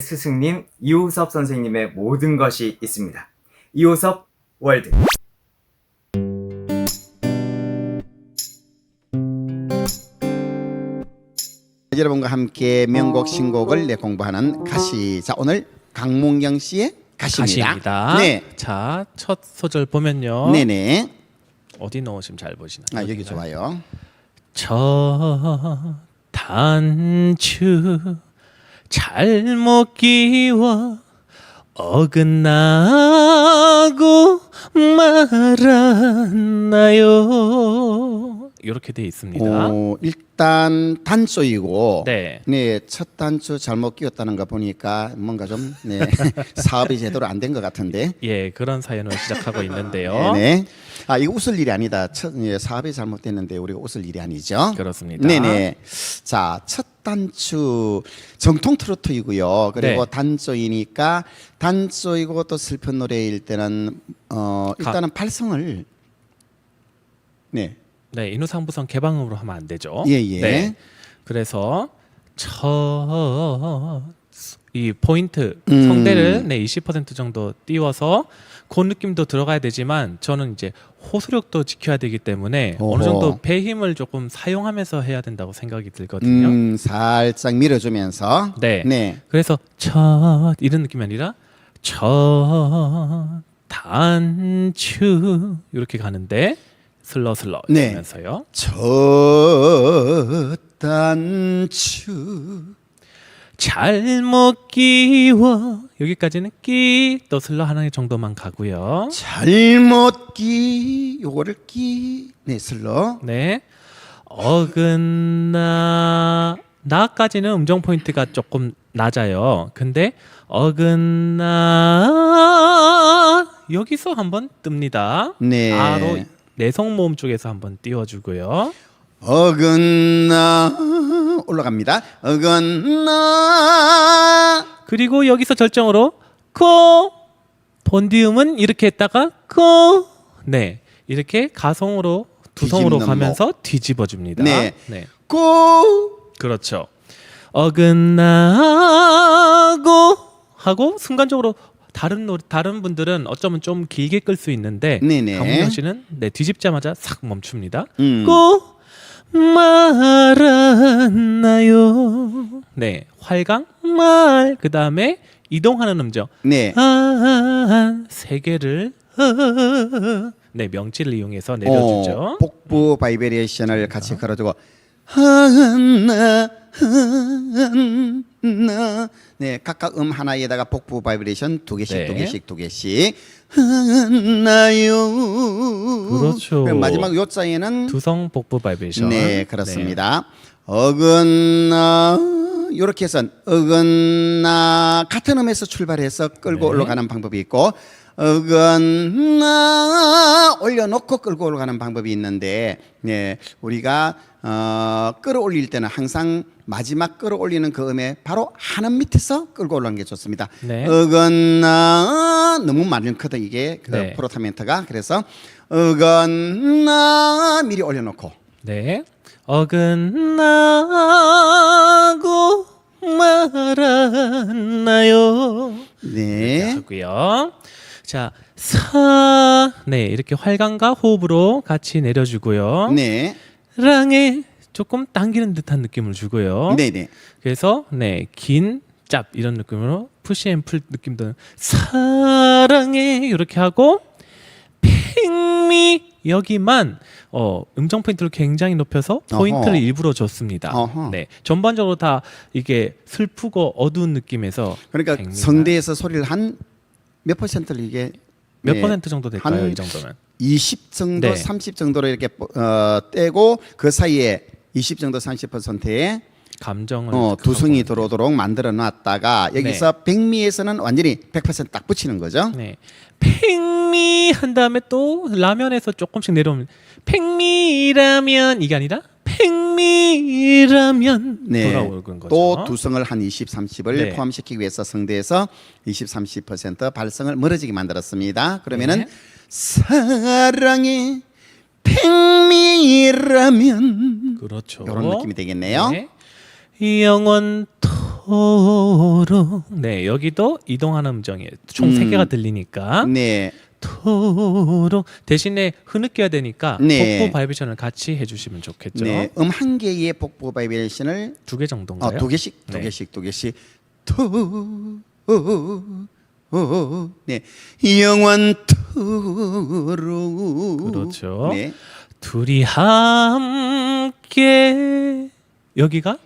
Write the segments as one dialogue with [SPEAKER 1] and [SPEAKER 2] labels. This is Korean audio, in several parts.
[SPEAKER 1] 스승님 이호섭 선생님의 모든 것이 있습니다. 이호섭 월드.
[SPEAKER 2] 여러분과 함께 명곡 신곡을 내 공부하는 가시. 자 오늘 강문경 씨의 가시입니다.
[SPEAKER 3] 가시입니다.
[SPEAKER 2] 네,
[SPEAKER 3] 자, 첫 소절 보면요.
[SPEAKER 2] 네네.
[SPEAKER 3] 어디 넣으시면 잘 보시나요?
[SPEAKER 2] 아 여기 좋아요.
[SPEAKER 3] 저 단추 잘못 끼워 어긋나고 말았나요? 이렇게 돼 있습니다.
[SPEAKER 2] 어, 일단 단조이고
[SPEAKER 3] 네.
[SPEAKER 2] 네, 첫 단추 잘못 끼웠다는 거 보니까 뭔가 좀 네, 사업이 제대로 안 된 것 같은데.
[SPEAKER 3] 예, 그런 사연을 시작하고 있는데요.
[SPEAKER 2] 네. 아 이거 웃을 일이 아니다. 첫 예, 사업이 잘못됐는데 우리가 웃을 일이 아니죠.
[SPEAKER 3] 그렇습니다.
[SPEAKER 2] 네네. 자, 첫 단추 정통 트로트이고요. 그리고
[SPEAKER 3] 네.
[SPEAKER 2] 단조이니까 단조이고 또 슬픈 노래일 때는 어
[SPEAKER 3] 가-
[SPEAKER 2] 일단은 발성을 네.
[SPEAKER 3] 네, 인후상부성 개방음으로 하면 안 되죠.
[SPEAKER 2] 예, 예.
[SPEAKER 3] 네. 그래서 첫 이 포인트
[SPEAKER 2] 음.
[SPEAKER 3] 성대를 네20% 정도 띄워서 그 느낌도 들어가야 되지만 저는 이제 호소력도 지켜야 되기 때문에
[SPEAKER 2] 어허.
[SPEAKER 3] 어느 정도 배 힘을 조금 사용하면서 해야 된다고 생각이 들거든요.
[SPEAKER 2] 음, 살짝 밀어주면서
[SPEAKER 3] 네.
[SPEAKER 2] 네.
[SPEAKER 3] 그래서 첫 이런 느낌이 아니라 첫 단추 이렇게 가는데 슬러 슬러
[SPEAKER 2] 네.
[SPEAKER 3] 이러면서요.
[SPEAKER 2] 첫 단추
[SPEAKER 3] 잘못 끼워 여기까지는 끼또 슬러 하나 정도만 가고요.
[SPEAKER 2] 잘못 끼 요거를 끼네 슬러
[SPEAKER 3] 네 어긋나 나까지는 음정 포인트가 조금 낮아요. 근데 어긋나 여기서 한번 뜹니다.
[SPEAKER 2] 네.
[SPEAKER 3] 아로 내성 모음 쪽에서 한번 띄워주고요.
[SPEAKER 2] 어긋나 올라갑니다. 어긋나
[SPEAKER 3] 그리고 여기서 절정으로 코 본디움은 이렇게 했다가 코 네 이렇게 가성으로 두성으로
[SPEAKER 2] 뒤집는
[SPEAKER 3] 가면서 뒤집어 줍니다.
[SPEAKER 2] 네.
[SPEAKER 3] 네.
[SPEAKER 2] 고
[SPEAKER 3] 그렇죠. 어긋나고 하고 순간적으로 다른 노 다른 분들은 어쩌면 좀 길게 끌 수 있는데
[SPEAKER 2] 네네.
[SPEAKER 3] 강문경 씨는 네 뒤집자마자 싹 멈춥니다.
[SPEAKER 2] 음.
[SPEAKER 3] 고 말았나요? 네 활강 말 그 다음에 이동하는 음정
[SPEAKER 2] 네.
[SPEAKER 3] 아 세 개를 네 명치를 이용해서 내려주죠.
[SPEAKER 2] 어, 복부 바이브레이션을 같이 걸어주고 하나 하나 네 각각 음 하나에다가 복부 바이브레이션 두 개씩
[SPEAKER 3] 네.
[SPEAKER 2] 두 개씩 두 개씩 하나요
[SPEAKER 3] 그렇죠.
[SPEAKER 2] 그리고 마지막 요 자에는
[SPEAKER 3] 두성 복부 바이브레이션.
[SPEAKER 2] 네 그렇습니다 어긋나 이렇게 해서 어긋나 같은 음에서 출발해서 끌고
[SPEAKER 3] 네.
[SPEAKER 2] 올라가는 방법이 있고 어긋나 올려놓고 끌고 올라가는 방법이 있는데 네 우리가 어, 끌어올릴 때는 항상 마지막 끌어올리는 그 음에 바로 한음 밑에서 끌고 올라가는 게 좋습니다.
[SPEAKER 3] 네.
[SPEAKER 2] 어긋나 너무 크다 이게 그
[SPEAKER 3] 네.
[SPEAKER 2] 프로타멘트가 그래서 어긋나 미리 올려놓고
[SPEAKER 3] 네. 어긋나고 말았나요?
[SPEAKER 2] 네.
[SPEAKER 3] 하고요. 자, 사. 네, 이렇게 활강과 호흡으로 같이 내려주고요.
[SPEAKER 2] 네.
[SPEAKER 3] 랑에 조금 당기는 듯한 느낌을 주고요.
[SPEAKER 2] 네, 네.
[SPEAKER 3] 그래서 네, 긴 짭 이런 느낌으로 푸시 앤풀 느낌도 사랑해 이렇게 하고 팽미 여기만 어, 음정 포인트를 굉장히 높여서 포인트를
[SPEAKER 2] 어허.
[SPEAKER 3] 일부러 줬습니다.
[SPEAKER 2] 어허.
[SPEAKER 3] 네, 전반적으로 다 이게 슬프고 어두운 느낌에서
[SPEAKER 2] 그러니까 성대에서 소리를 한 몇 퍼센트를 이게
[SPEAKER 3] 몇
[SPEAKER 2] 네,
[SPEAKER 3] 퍼센트 정도 될까요? 한이 정도면
[SPEAKER 2] 20 정도,
[SPEAKER 3] 네.
[SPEAKER 2] 30 정도로 이렇게 어, 떼고 그 사이에 20 정도, 30%의
[SPEAKER 3] 감정을
[SPEAKER 2] 어, 두성이 들어오도록 만들어 놨다가 여기서 백미에서는 완전히 100%딱 붙이는 거죠.
[SPEAKER 3] 네. 팽미 한 다음에 또 라면에서 조금씩 내려오면 팽미라면 이게 아니라 팽미라면
[SPEAKER 2] 네.
[SPEAKER 3] 돌아오는 거죠.
[SPEAKER 2] 또 두성을 한 20, 30을
[SPEAKER 3] 네.
[SPEAKER 2] 포함시키기 위해서 성대에서 20, 30% 발성을 멀어지게 만들었습니다. 그러면은
[SPEAKER 3] 네.
[SPEAKER 2] 사랑의 백미라면
[SPEAKER 3] 그렇죠.
[SPEAKER 2] 이런 느낌이 되겠네요.
[SPEAKER 3] 네. 영원토록 토록. 네, 여기도 이동하는. 총세
[SPEAKER 2] 음.
[SPEAKER 3] 개가 들리니까
[SPEAKER 2] 네.
[SPEAKER 3] 토록 대신에 흐느껴야 되니까
[SPEAKER 2] 네.
[SPEAKER 3] 복부 바이브레이션을 같이 해주시면 좋겠죠.
[SPEAKER 2] 네. 음 한 개의 복부 바이브레이션을
[SPEAKER 3] 두개
[SPEAKER 2] 어,
[SPEAKER 3] 정도인가요?
[SPEAKER 2] 두 개씩 두
[SPEAKER 3] 네.
[SPEAKER 2] 개씩 두 개씩 토 네. 영원토록
[SPEAKER 3] 그렇죠.
[SPEAKER 2] 네.
[SPEAKER 3] 둘이 함께 여기가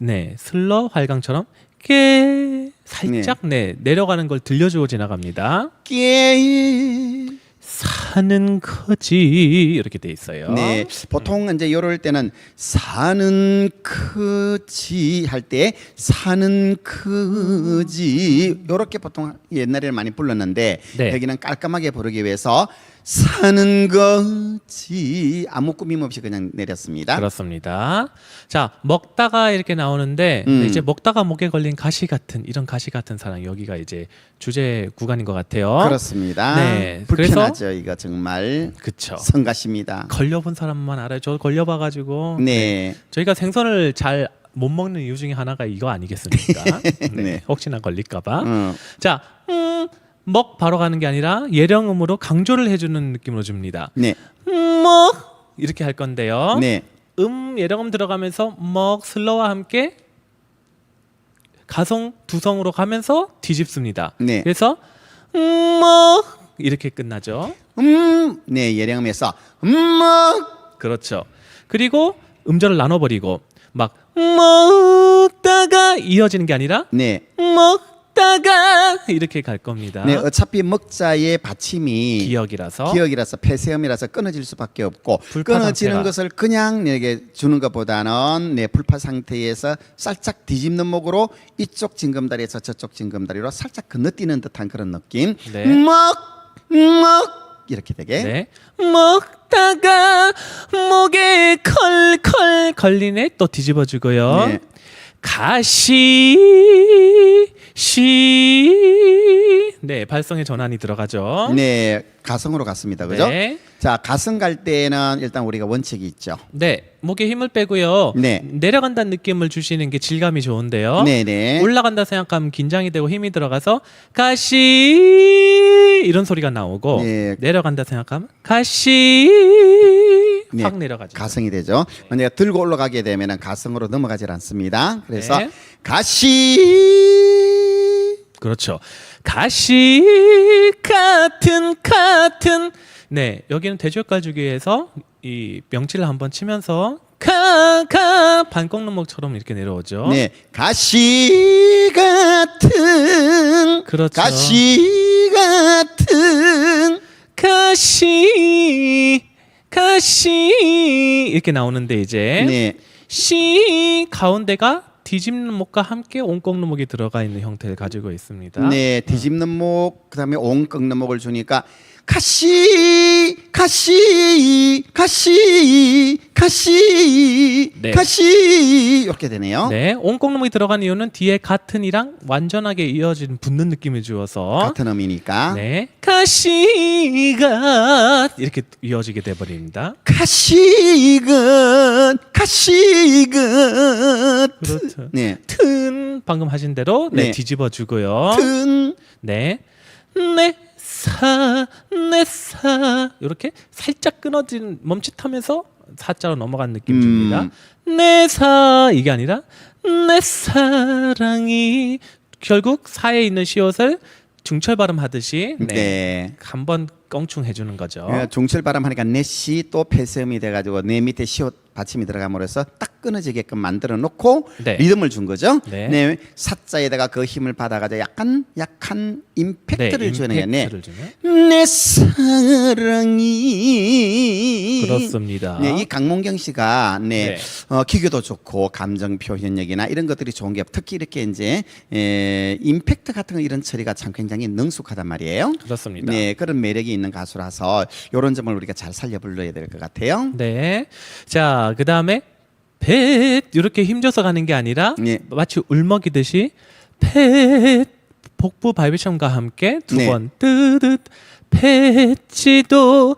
[SPEAKER 3] 네 슬러 활강처럼 깨 살짝 네, 내려가는 걸 들려주고 지나갑니다.
[SPEAKER 2] 깨
[SPEAKER 3] 사는 거지 이렇게 돼 있어요.
[SPEAKER 2] 네, 보통 이제 이럴 때는 사는 크지 할 때 사는 크지 이렇게 보통 옛날에는 많이 불렀는데
[SPEAKER 3] 네.
[SPEAKER 2] 여기는 깔끔하게 부르기 위해서 사는 거지 아무 꾸밈 없이 그냥 내렸습니다.
[SPEAKER 3] 그렇습니다. 자 먹다가 이렇게 나오는데
[SPEAKER 2] 음.
[SPEAKER 3] 이제 먹다가 목에 걸린 가시 같은 이런 가시 같은 사랑 여기가 이제 주제 구간인 것 같아요.
[SPEAKER 2] 그렇습니다.
[SPEAKER 3] 네,
[SPEAKER 2] 불편하죠 이거 정말
[SPEAKER 3] 그쵸.
[SPEAKER 2] 성가십니다.
[SPEAKER 3] 걸려본 사람만 알아요. 저 걸려봐가지고
[SPEAKER 2] 네,
[SPEAKER 3] 저희가 생선을 잘 못 먹는 이유 중에 하나가 이거 아니겠습니까? 네.
[SPEAKER 2] 네.
[SPEAKER 3] 혹시나 걸릴까봐.
[SPEAKER 2] 어,
[SPEAKER 3] 자, 음, 먹 바로 가는 게 아니라 예령음으로 강조를 해주는 느낌으로 줍니다.
[SPEAKER 2] 네,
[SPEAKER 3] 먹 이렇게 할 건데요.
[SPEAKER 2] 네,
[SPEAKER 3] 음 예령음 들어가면서 먹 슬러와 함께 가성 두성으로 가면서 뒤집습니다.
[SPEAKER 2] 네.
[SPEAKER 3] 그래서 음, 먹 이렇게 끝나죠.
[SPEAKER 2] 음, 네 예령음에서 음먹
[SPEAKER 3] 그렇죠. 그리고 음절을 나눠버리고 막 먹다가 이어지는 게 아니라
[SPEAKER 2] 네.
[SPEAKER 3] 먹 다가 이렇게 갈 겁니다.
[SPEAKER 2] 네, 어차피 먹자의 받침이
[SPEAKER 3] 기억이라서
[SPEAKER 2] 기억이라서 폐쇄음이라서 끊어질 수밖에 없고
[SPEAKER 3] 불파
[SPEAKER 2] 끊어지는
[SPEAKER 3] 상태가.
[SPEAKER 2] 것을 그냥 이렇게 주는 것보다는 네, 불파 상태에서 살짝 뒤집는 목으로 이쪽 징검다리에서 저쪽 징검다리로 살짝 건너뛰는 듯한 그런 느낌.
[SPEAKER 3] 네.
[SPEAKER 2] 먹, 먹 이렇게 되게.
[SPEAKER 3] 네. 먹다가 목에 컬컬 걸리네 또 뒤집어 주고요.
[SPEAKER 2] 네.
[SPEAKER 3] 가시 시. 네 발성의 전환이 들어가죠.
[SPEAKER 2] 네, 가성으로 갔습니다. 그죠?
[SPEAKER 3] 네.
[SPEAKER 2] 자, 가성 갈 때는 일단 우리가 원칙이 있죠.
[SPEAKER 3] 네, 목에 힘을 빼고요.
[SPEAKER 2] 네.
[SPEAKER 3] 내려간다는 느낌을 주시는 게 질감이 좋은데요.
[SPEAKER 2] 네, 네.
[SPEAKER 3] 올라간다 생각하면 긴장이 되고 힘이 들어가서 가시 이런 소리가 나오고
[SPEAKER 2] 네.
[SPEAKER 3] 내려간다 생각하면 가시
[SPEAKER 2] 네,
[SPEAKER 3] 확 내려가죠.
[SPEAKER 2] 가성이 되죠. 만약에 들고 올라가게 되면 가성으로 넘어가질 않습니다. 그래서
[SPEAKER 3] 네.
[SPEAKER 2] 가시
[SPEAKER 3] 그렇죠. 가시 같은 같은 네 여기는 주기 위해서 이 명치를 한번 치면서 가가 반꺾는목처럼 이렇게 내려오죠.
[SPEAKER 2] 네 가시 같은
[SPEAKER 3] 그렇죠.
[SPEAKER 2] 가시 같은
[SPEAKER 3] 가시 가시 이렇게 나오는데 이제
[SPEAKER 2] 네
[SPEAKER 3] 시 가운데가 뒤집는 목과 함께 옹꺾는 목이 들어가 있는 형태를 가지고 있습니다.
[SPEAKER 2] 네, 뒤집는 목 그다음에 옹 꺾는 목을 주니까 가시 가시 가시 가시
[SPEAKER 3] 네.
[SPEAKER 2] 가시 이렇게 되네요.
[SPEAKER 3] 네, 옹꺾는 목이 들어간 이유는 뒤에 같은 이랑 완전하게 이어진 붙는 느낌을 주어서
[SPEAKER 2] 같은 음이니까
[SPEAKER 3] 네, 가시가 이렇게 이어지게 돼 버립니다.
[SPEAKER 2] 가시건 가시건
[SPEAKER 3] 그렇죠.
[SPEAKER 2] 네.
[SPEAKER 3] 튼 방금 하신 대로 네,
[SPEAKER 2] 네.
[SPEAKER 3] 뒤집어 주고요.
[SPEAKER 2] 튼
[SPEAKER 3] 네. 내 사, 내 사. 이렇게 살짝 끊어진 멈칫하면서 사자로 넘어간 느낌
[SPEAKER 2] 음.
[SPEAKER 3] 줍니다. 내 사, 이게 아니라 내 사랑이 결국 사에 있는 시옷을 중철 발음하듯이 네.
[SPEAKER 2] 네.
[SPEAKER 3] 한번 껑충 해주는 거죠.
[SPEAKER 2] 예, 발음 하니까 내시 또 폐쇄음이 돼가지고 내 밑에 시옷 받침이 들어감으로써 딱 끊어지게끔 만들어 놓고
[SPEAKER 3] 네.
[SPEAKER 2] 리듬을 준 거죠.
[SPEAKER 3] 네.
[SPEAKER 2] 네. 사자에다가 그 힘을 받아가지고 약간 약한 임팩트를 주는 게 네.
[SPEAKER 3] 임팩트를.
[SPEAKER 2] 내 사랑이
[SPEAKER 3] 그렇습니다.
[SPEAKER 2] 네, 이 강몽경 씨가 네,
[SPEAKER 3] 네.
[SPEAKER 2] 어, 기교도 좋고 감정 표현력이나 이런 것들이 좋은 게 특히 이렇게 이제 에, 임팩트 같은 거 이런 처리가 참 굉장히 능숙하단 말이에요.
[SPEAKER 3] 그렇습니다.
[SPEAKER 2] 네, 그런 매력이 있는 가수라서 이런 점을 우리가 잘 살려 불러야 될 것 같아요.
[SPEAKER 3] 네. 자, 그 다음에 뱃 이렇게 힘줘서 가는 게 아니라
[SPEAKER 2] 네.
[SPEAKER 3] 마치 울먹이듯이 뱃 복부 바이브레이션과 함께 두
[SPEAKER 2] 네.
[SPEAKER 3] 번 뜨듯 뱃지도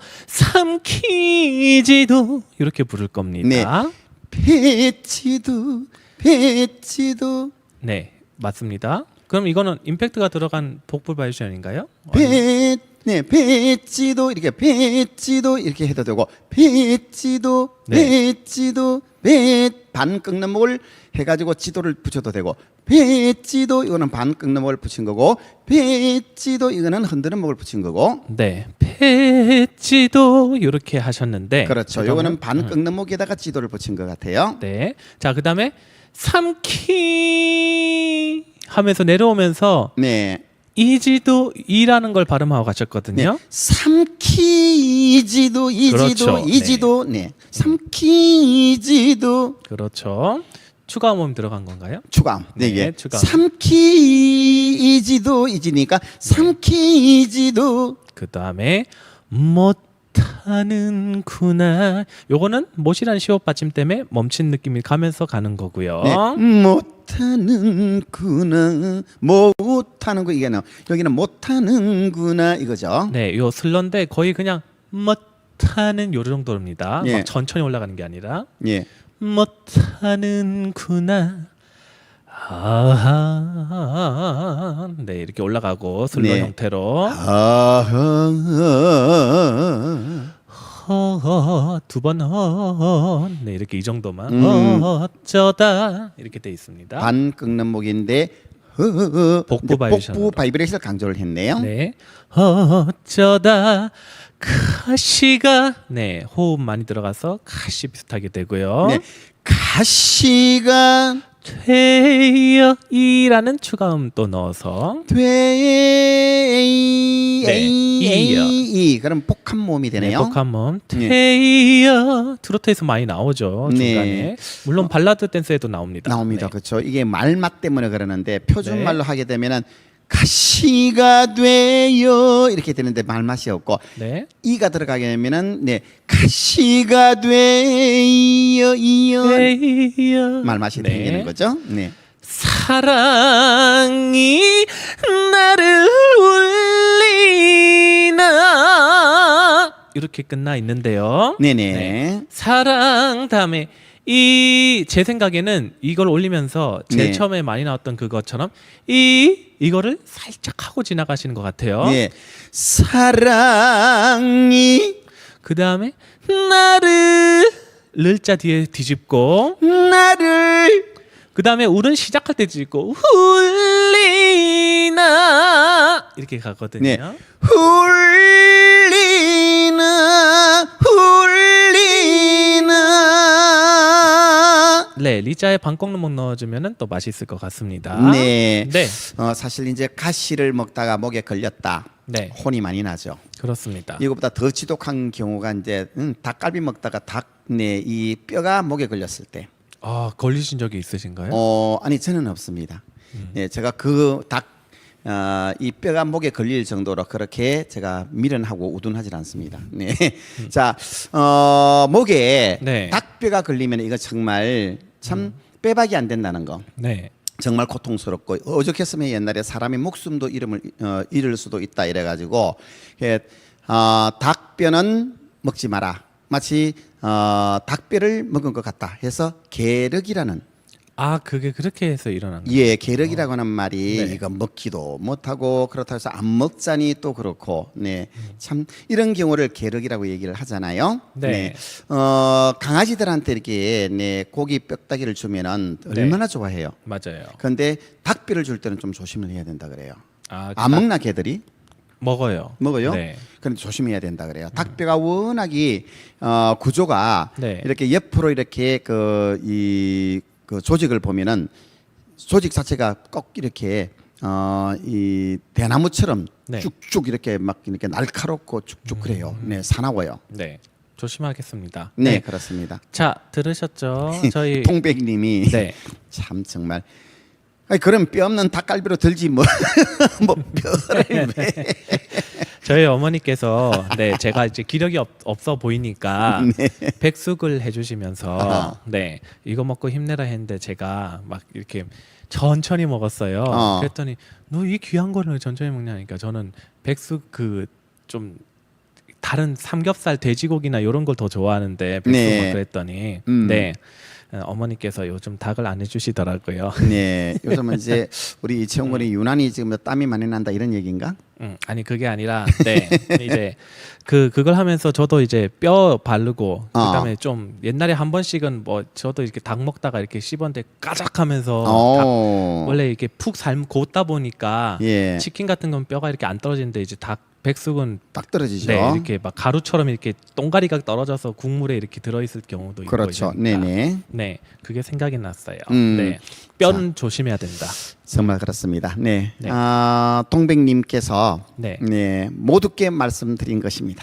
[SPEAKER 3] 삼키지도 이렇게 부를 겁니다.
[SPEAKER 2] 배치도 배치도
[SPEAKER 3] 네. 맞습니다. 그럼 이거는 임팩트가 들어간 복불 바이오션인가요?
[SPEAKER 2] 배, 네, 배지도 이렇게 배지도 이렇게 해도 되고 배지도
[SPEAKER 3] 네.
[SPEAKER 2] 배지도 배반 꺾는 목을 해가지고 지도를 붙여도 되고 배지도 이거는 반 꺾는 목을 붙인 거고 배지도 이거는 흔드는 목을 붙인 거고
[SPEAKER 3] 네, 패지도 이렇게 하셨는데
[SPEAKER 2] 그렇죠. 이거는 반 꺾는 목에다가 지도를 붙인 것 같아요.
[SPEAKER 3] 네. 자, 그다음에 삼키 하면서 내려오면서
[SPEAKER 2] 네.
[SPEAKER 3] 이지도 이라는 걸 발음하고 가셨거든요.
[SPEAKER 2] 네. 삼키지도 이지도
[SPEAKER 3] 그렇죠.
[SPEAKER 2] 이지도 네. 삼키지도
[SPEAKER 3] 그렇죠. 추가 음음 들어간 건가요?
[SPEAKER 2] 추가음. 네,
[SPEAKER 3] 네,
[SPEAKER 2] 이게
[SPEAKER 3] 추가음.
[SPEAKER 2] 삼키이지도 이지니까 삼키이지도
[SPEAKER 3] 그다음에 못하는구나. 요거는 못이란 시옷 받침 때문에 멈춘 느낌이 가면서 가는 거고요.
[SPEAKER 2] 네. 못 하는구나 못하는 거 이게 나 여기는 못하는구나 이거죠.
[SPEAKER 3] 네, 요 슬런데 거의 그냥 못하는 요 정도입니다.
[SPEAKER 2] 예.
[SPEAKER 3] 막 천천히 올라가는 게 아니라
[SPEAKER 2] 예.
[SPEAKER 3] 못하는구나. 아하, 네 이렇게 올라가고 슬로
[SPEAKER 2] 네.
[SPEAKER 3] 형태로
[SPEAKER 2] 아하.
[SPEAKER 3] 허, 두번 허, 네 이렇게 이 정도만
[SPEAKER 2] 음.
[SPEAKER 3] 어쩌다 이렇게 돼 있습니다.
[SPEAKER 2] 반 꺾는 목인데 허,
[SPEAKER 3] 복부
[SPEAKER 2] 이제
[SPEAKER 3] 바이브레이션으로.
[SPEAKER 2] 복부 바이브레이션을 강조를 했네요.
[SPEAKER 3] 네 어쩌다 가시가 네 호흡 많이 들어가서 가시 비슷하게 되고요.
[SPEAKER 2] 네. 가시가
[SPEAKER 3] 되어 이라는 추가음 또 넣어서
[SPEAKER 2] 돼
[SPEAKER 3] 네, 이요.
[SPEAKER 2] 이 그럼 복합 모음이 되네요.
[SPEAKER 3] 복한 몸
[SPEAKER 2] 네.
[SPEAKER 3] 테이어 트로트에서 많이 나오죠
[SPEAKER 2] 네.
[SPEAKER 3] 중간에 물론 발라드 댄스에도 나옵니다.
[SPEAKER 2] 나옵니다.
[SPEAKER 3] 네.
[SPEAKER 2] 그렇죠. 이게 말맛 때문에 그러는데 표준 말로
[SPEAKER 3] 네.
[SPEAKER 2] 하게 되면은 가시가 돼요 이렇게 되는데 말맛이 없고
[SPEAKER 3] 네.
[SPEAKER 2] 이가 들어가게 되면은 네 가시가 돼요 이요 말맛이
[SPEAKER 3] 네.
[SPEAKER 2] 생기는 거죠. 네.
[SPEAKER 3] 사랑이 나를 울리나 이렇게 끝나 있는데요.
[SPEAKER 2] 네네.
[SPEAKER 3] 사랑 다음에 이 제 생각에는 이걸 올리면서 제일
[SPEAKER 2] 네.
[SPEAKER 3] 처음에 많이 나왔던 그것처럼 이 이거를 살짝 하고 지나가시는 것 같아요.
[SPEAKER 2] 네. 사랑이
[SPEAKER 3] 그 다음에 나를 를자 뒤에 뒤집고
[SPEAKER 2] 나를
[SPEAKER 3] 그 다음에 울은 시작할 때 뒤집고 훌리나 이렇게 가거든요.
[SPEAKER 2] 네. 훌리나 훌리나
[SPEAKER 3] 네, 리자에 반 꺾는 목 넣어주면 또 맛있을 것 같습니다.
[SPEAKER 2] 네.
[SPEAKER 3] 네,
[SPEAKER 2] 어, 사실 이제 가시를 먹다가 목에 걸렸다.
[SPEAKER 3] 네,
[SPEAKER 2] 혼이 많이 나죠.
[SPEAKER 3] 그렇습니다.
[SPEAKER 2] 이거보다 더 지독한 경우가 이제 음, 닭갈비 먹다가 닭내 이 뼈가 목에 걸렸을 때.
[SPEAKER 3] 아 걸리신 적이 있으신가요?
[SPEAKER 2] 어 아니 저는 없습니다. 예, 제가 그 닭 이 뼈가 목에 걸릴 정도로 그렇게 제가 미련하고 우둔하지 않습니다. 네. 자, 어, 목에
[SPEAKER 3] 네.
[SPEAKER 2] 닭뼈가 걸리면 이거 정말 참 빼박이 안 된다는 거.
[SPEAKER 3] 네,
[SPEAKER 2] 정말 고통스럽고 어저께서면 옛날에 사람의 목숨도 이름을 어, 잃을 수도 있다 이래가지고 예, 어, 닭뼈는 먹지 마라 마치 어, 닭뼈를 먹은 것 같다 해서 계륵이라는
[SPEAKER 3] 아 그게 그렇게 해서 일어난 거예요.
[SPEAKER 2] 예 계륵이라고 하는 말이
[SPEAKER 3] 네.
[SPEAKER 2] 이거 먹기도 못하고 그렇다 해서 안 먹자니 또 그렇고 네 참 이런 경우를 계륵이라고 얘기를 하잖아요.
[SPEAKER 3] 네.
[SPEAKER 2] 어, 강아지들한테 이렇게 네 고기 뼈다귀를 주면은
[SPEAKER 3] 네.
[SPEAKER 2] 얼마나 좋아해요.
[SPEAKER 3] 맞아요.
[SPEAKER 2] 그런데 닭뼈를 줄 때는 좀 조심을 해야 된다 그래요.
[SPEAKER 3] 아,
[SPEAKER 2] 안 먹나 개들이
[SPEAKER 3] 먹어요.
[SPEAKER 2] 먹어요?
[SPEAKER 3] 네.
[SPEAKER 2] 그런데 조심해야 된다 그래요. 닭뼈가 워낙이 어, 구조가
[SPEAKER 3] 네.
[SPEAKER 2] 이렇게 옆으로 이렇게 그 이 그 조직을 보면은 조직 자체가 꼭 이렇게 어, 이 대나무처럼
[SPEAKER 3] 네.
[SPEAKER 2] 쭉쭉 이렇게 막 이렇게 날카롭고 쭉쭉 그래요. 네, 사나워요.
[SPEAKER 3] 네, 조심하겠습니다.
[SPEAKER 2] 네, 그렇습니다.
[SPEAKER 3] 자 들으셨죠? 저희
[SPEAKER 2] 통백님이
[SPEAKER 3] 네.
[SPEAKER 2] 참 정말 아니 그럼 뼈 없는 닭갈비로 들지 뭐 뭐 뼈를 왜
[SPEAKER 3] 저희 어머니께서 네 제가 이제 기력이 없, 없어 보이니까
[SPEAKER 2] 네.
[SPEAKER 3] 백숙을 해주시면서
[SPEAKER 2] 아하.
[SPEAKER 3] 네 이거 먹고 힘내라 했는데 제가 막 이렇게 천천히 먹었어요.
[SPEAKER 2] 어.
[SPEAKER 3] 그랬더니 너 이 귀한 거를 천천히 먹냐니까 저는 백숙 그 좀 다른 삼겹살 돼지고기나 이런 걸 더 좋아하는데 백숙
[SPEAKER 2] 네.
[SPEAKER 3] 막 그랬더니
[SPEAKER 2] 음.
[SPEAKER 3] 네 어, 어머니께서 요즘 닭을 안 해주시더라고요.
[SPEAKER 2] 네, 요즘은 이제 우리 이채용 군이 유난히 지금 땀이 많이 난다 이런 얘기인가?
[SPEAKER 3] 음, 아니 그게 아니라 네 이제 그 그걸 하면서 저도 이제 뼈 바르고
[SPEAKER 2] 어.
[SPEAKER 3] 그다음에 좀 옛날에 한 번씩은 뭐 저도 이렇게 닭 먹다가 이렇게 씹었는데 까작하면서
[SPEAKER 2] 어.
[SPEAKER 3] 닭 원래 이렇게 푹삶 굽다 보니까
[SPEAKER 2] 예.
[SPEAKER 3] 치킨 같은 건 뼈가 이렇게 안 떨어지는데 이제 닭 백숙은
[SPEAKER 2] 딱 떨어지죠.
[SPEAKER 3] 네 이렇게 막 가루처럼 이렇게 똥가리가 떨어져서 국물에 이렇게 들어 있을 경우도 있고
[SPEAKER 2] 그렇죠.
[SPEAKER 3] 이러니까.
[SPEAKER 2] 네네.
[SPEAKER 3] 네 그게 생각이 났어요.
[SPEAKER 2] 음.
[SPEAKER 3] 네 뼈는 조심해야 된다.
[SPEAKER 2] 정말 그렇습니다. 네.
[SPEAKER 3] 네.
[SPEAKER 2] 아, 동백님께서
[SPEAKER 3] 네.
[SPEAKER 2] 네. 모두께 말씀드린 것입니다.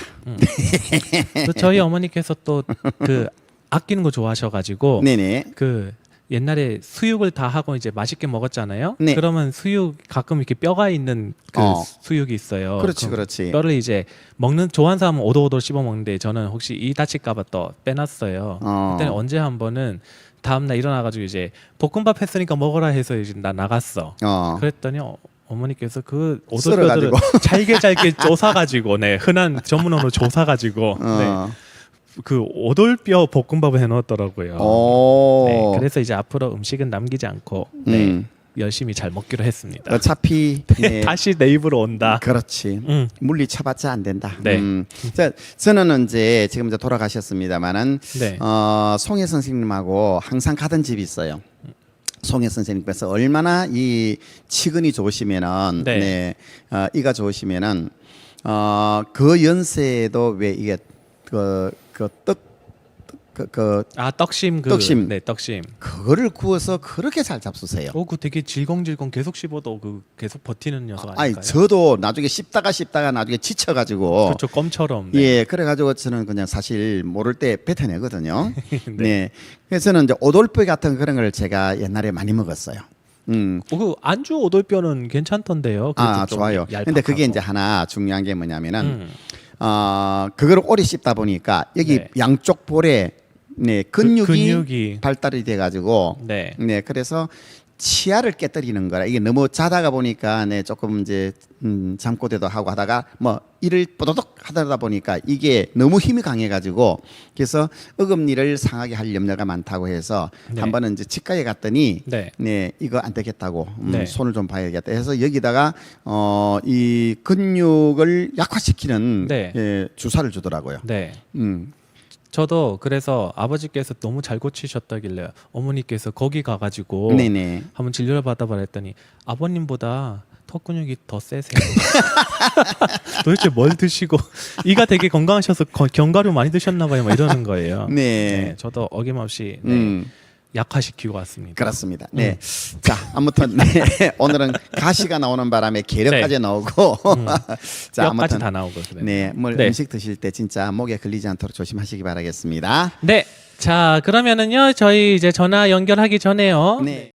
[SPEAKER 3] 또 저희 어머니께서 또 그 아끼는 거 좋아하셔가지고
[SPEAKER 2] 네네.
[SPEAKER 3] 그 옛날에 수육을 다 하고 이제 맛있게 먹었잖아요.
[SPEAKER 2] 네.
[SPEAKER 3] 그러면 수육 가끔 이렇게 뼈가 있는 그
[SPEAKER 2] 어.
[SPEAKER 3] 수육이 있어요.
[SPEAKER 2] 그렇지,
[SPEAKER 3] 그럼
[SPEAKER 2] 그렇지.
[SPEAKER 3] 뼈를 이제 먹는 좋아하는 사람은 오도오도 씹어 먹는데 저는 혹시 이 다칠까봐 또 빼놨어요.
[SPEAKER 2] 어.
[SPEAKER 3] 그때 언제 한 번은 다음 날 일어나가지고 이제 볶음밥 했으니까 먹어라 해서 이제 나 나갔어.
[SPEAKER 2] 어.
[SPEAKER 3] 그랬더니 어, 어머니께서 그
[SPEAKER 2] 썰어가지고.
[SPEAKER 3] 오돌뼈들을 잘게 잘게 쪼사가지고 네 흔한 전문어로 쪼사가지고 네,
[SPEAKER 2] 어.
[SPEAKER 3] 그 오돌뼈 볶음밥을 해놓았더라고요.
[SPEAKER 2] 오.
[SPEAKER 3] 네, 그래서 이제 앞으로 음식은 남기지 않고 네,
[SPEAKER 2] 음.
[SPEAKER 3] 열심히 잘 먹기로 했습니다.
[SPEAKER 2] 어차피 네.
[SPEAKER 3] 다시 내 입으로 온다.
[SPEAKER 2] 그렇지.
[SPEAKER 3] 음.
[SPEAKER 2] 물리 쳐봤자 안 된다.
[SPEAKER 3] 네.
[SPEAKER 2] 음. 자, 저는 이제 지금 이제 돌아가셨습니다만은
[SPEAKER 3] 네.
[SPEAKER 2] 어, 송혜 선생님하고 항상 가던 집이 있어요. 송혜 선생님께서 얼마나 이 치근이 좋으시면은
[SPEAKER 3] 네.
[SPEAKER 2] 네, 어, 이가 좋으시면은 어, 그 연세에도 왜 이게 그 그떡그 그, 그,
[SPEAKER 3] 아 떡심 그
[SPEAKER 2] 떡심.
[SPEAKER 3] 네 떡심.
[SPEAKER 2] 그거를 구워서 그렇게 잘 잡수세요.
[SPEAKER 3] 오, 그 되게 질겅질겅 계속 씹어도 그 계속 버티는 녀석
[SPEAKER 2] 아니
[SPEAKER 3] 아닐까요?
[SPEAKER 2] 저도 나중에 씹다가 씹다가 나중에 지쳐가지고
[SPEAKER 3] 그렇죠 껌처럼. 네.
[SPEAKER 2] 예, 그래가지고 저는 그냥 사실 모를 때 뱉어내거든요. 네.
[SPEAKER 3] 네.
[SPEAKER 2] 그래서 저는 이제 오돌뼈 같은 그런 걸 제가 옛날에 많이 먹었어요. 음.
[SPEAKER 3] 어, 그 안주 오돌뼈는 괜찮던데요.
[SPEAKER 2] 아,
[SPEAKER 3] 좀
[SPEAKER 2] 좋아요.
[SPEAKER 3] 얄팍하고.
[SPEAKER 2] 근데 그게 이제 하나 중요한 게 뭐냐면은,
[SPEAKER 3] 음.
[SPEAKER 2] 어, 그거를 오래 씹다 보니까 여기
[SPEAKER 3] 네.
[SPEAKER 2] 양쪽 볼에 네, 근육이,
[SPEAKER 3] 근육이.
[SPEAKER 2] 발달이 돼가지고,
[SPEAKER 3] 네.
[SPEAKER 2] 네, 그래서 치아를 깨뜨리는 거라 이게 너무 자다가 보니까 네 조금 이제 음, 잠꼬대도 하고 하다가 뭐 이를 뽀도독 하다 보니까 이게 너무 힘이 강해가지고 그래서 어금니를 상하게 할 염려가 많다고 해서
[SPEAKER 3] 네.
[SPEAKER 2] 한 번은 이제 치과에 갔더니
[SPEAKER 3] 네.
[SPEAKER 2] 네 이거 안 되겠다고 음,
[SPEAKER 3] 네.
[SPEAKER 2] 손을 좀 봐야겠다 해서 여기다가 어 이 근육을 약화시키는
[SPEAKER 3] 네.
[SPEAKER 2] 예, 주사를 주더라고요.
[SPEAKER 3] 네.
[SPEAKER 2] 음.
[SPEAKER 3] 저도 그래서 아버지께서 너무 잘 고치셨다길래 어머니께서 거기 가가지고
[SPEAKER 2] 네네.
[SPEAKER 3] 한번 진료를 받아봐라 했더니 아버님보다 턱 근육이 더 세세요. 도대체 뭘 드시고 이가 되게 건강하셔서 거- 견과류 많이 드셨나 봐요. 막 이러는 거예요.
[SPEAKER 2] 네.
[SPEAKER 3] 저도 어김없이 네,
[SPEAKER 2] 음.
[SPEAKER 3] 약화시키고 왔습니다.
[SPEAKER 2] 그렇습니다. 네. 자, 아무튼 네. 오늘은 가시가 나오는 바람에 계력까지 나오고 자,
[SPEAKER 3] 뼈까지
[SPEAKER 2] 아무튼
[SPEAKER 3] 다 나오고.
[SPEAKER 2] 네, 뭘
[SPEAKER 3] 네.
[SPEAKER 2] 음식 드실 때 진짜 목에 걸리지 않도록 조심하시기 바라겠습니다.
[SPEAKER 3] 네. 자, 그러면은요. 저희 이제 전화 연결하기 전에요.
[SPEAKER 2] 네.